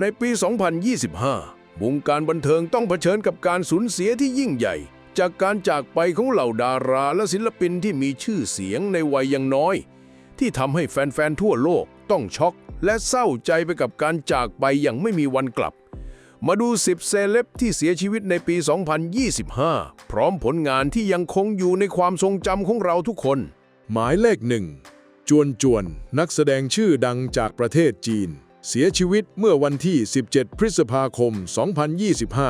ในปี 2025 วงการบันเทิงต้องเผชิญกับการสูญเสียที่ยิ่งใหญ่ จากการจากไปของเหล่าดาราและศิลปินที่มีชื่อเสียงในวัยยังน้อย ที่ทำให้แฟนๆ ทั่วโลกต้องช็อก และเศร้าใจไปกับการจากไปอย่างไม่มีวันกลับ มาดู 10 เซเลบที่เสียชีวิตในปี 2025 พร้อมผลงานที่ยังคงอยู่ในความทรงจำของเราทุกคน หมายเลขหนึ่งจวนจวน นักแสดงชื่อดังจากประเทศจีน เสียชีวิตเมื่อวันที่ 17 พฤษภาคม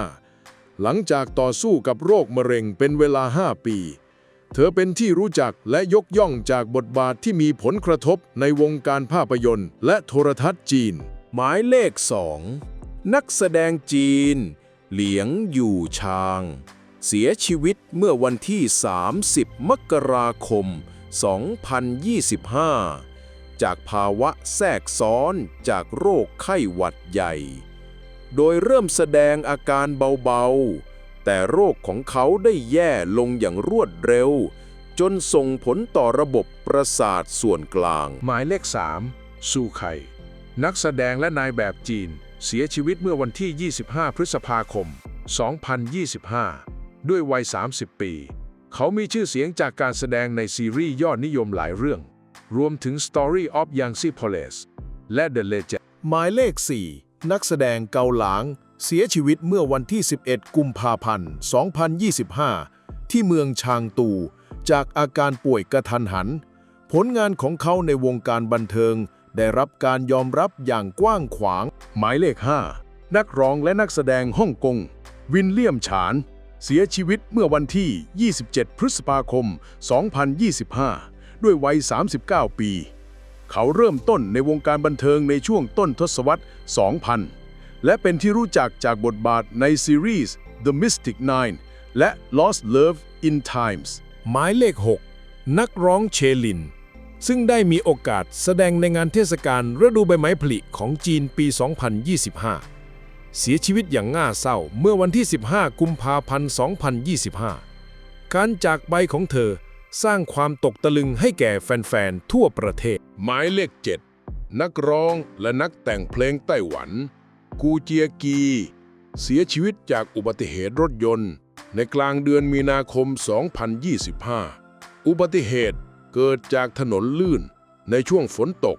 2025 หลังจากต่อสู้กับโรคมะเร็งเป็นเวลา 5 ปี เธอเป็นที่รู้จักและยกย่องจากบทบาทที่มีผลกระทบในวงการภาพยนตร์ และโทรทัศน์จีน หมายเลข 2 นักแสดงจีน เหลียงอยู่ชาง เสียชีวิตเมื่อวันที่ 30 มกราคม 2025 จากภาวะแทรกซ้อนจากโรคไข้หวัดใหญ่ โดยเริ่มแสดงอาการเบาๆ แต่โรคของเขาได้แย่ลงอย่างรวดเร็ว จนส่งผลต่อระบบประสาทส่วนกลาง หมายเลข 3 ซูไคนักแสดงและนายแบบจีน เสียชีวิตเมื่อวันที่ 25 พฤษภาคม 2025 ด้วยวัย 30 ปี เขามีชื่อเสียงจากการแสดงในซีรีส์ยอดนิยมหลายเรื่อง รวมถึง Story of Yangtze Palace และ The Legend หมายเลข 4 นักแสดงเกาหลาง เสียชีวิตเมื่อวันที่ 11 กุมภาพันธ์ 2025 ที่เมืองชางตู จากอาการป่วยกระทันหัน ผลงานของเขาในวงการบันเทิง ได้รับการยอมรับอย่างกว้างขวาง หมายเลข 5 นักร้องและนักแสดงฮ่องกง วินเลียมฉาน เสียชีวิตเมื่อวันที่ 27 พฤษภาคม 2025 ด้วยวัย 39 ปี เขาเริ่มต้นในวงการบันเทิงในช่วงต้นทศวรรษ 2000 และเป็นที่รู้จักจากบทบาทในซีรีส์ The Mystic Nine และ Lost Love in Times หมายเลข 6 นักร้องเชลิน ซึ่งได้มีโอกาสแสดงในงานเทศกาลฤดูใบไม้ผลิของจีนปี 2025 เสียชีวิตอย่างน่าเศร้าเมื่อวันที่ 15 กุมภาพันธ์ 2025 การจากไปของเธอ สร้างความตกตะลึงให้แก่แฟนๆ ทั่วประเทศ หมายเลข 7 นักร้องและนักแต่งเพลงไต้หวัน กูเจียกี เสียชีวิตจากอุบัติเหตุรถยนต์ ในกลางเดือนมีนาคม 2025 อุบัติเหตุเกิดจากถนนลื่นในช่วงฝนตก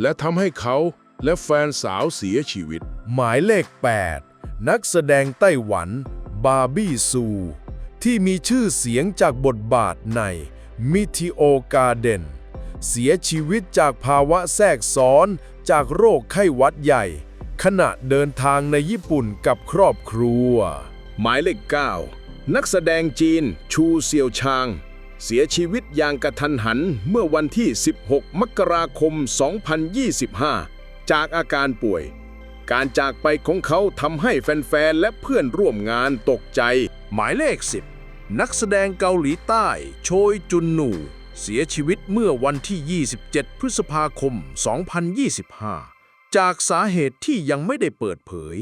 และทำให้เขาและแฟนสาวเสียชีวิต หมายเลข 8 นักแสดงไต้หวัน บาร์บี้ซู ที่มีชื่อเสียงจากบทบาทในมิทิโอการเดนเสียชีวิตจากภาวะแทรกซ้อนจากโรคไข้หวัดใหญ่ ขณะเดินทางในญี่ปุ่นกับครอบครัว หมายเลข 9 นักแสดงจีนชูเซียวชาง เสียชีวิตอย่างกระทันหันเมื่อวันที่ 16 มกราคม 2025 จากอาการป่วย การจากไปของเขาทำให้แฟนๆ และเพื่อนร่วมงานตกใจ หมายเลข 10 นักแสดงเกาหลีใต้ โชยจุนหนูเสียชีวิตเมื่อวันที่ 27 พฤษภาคม 2025 จากสาเหตุที่ยังไม่ได้เปิดเผย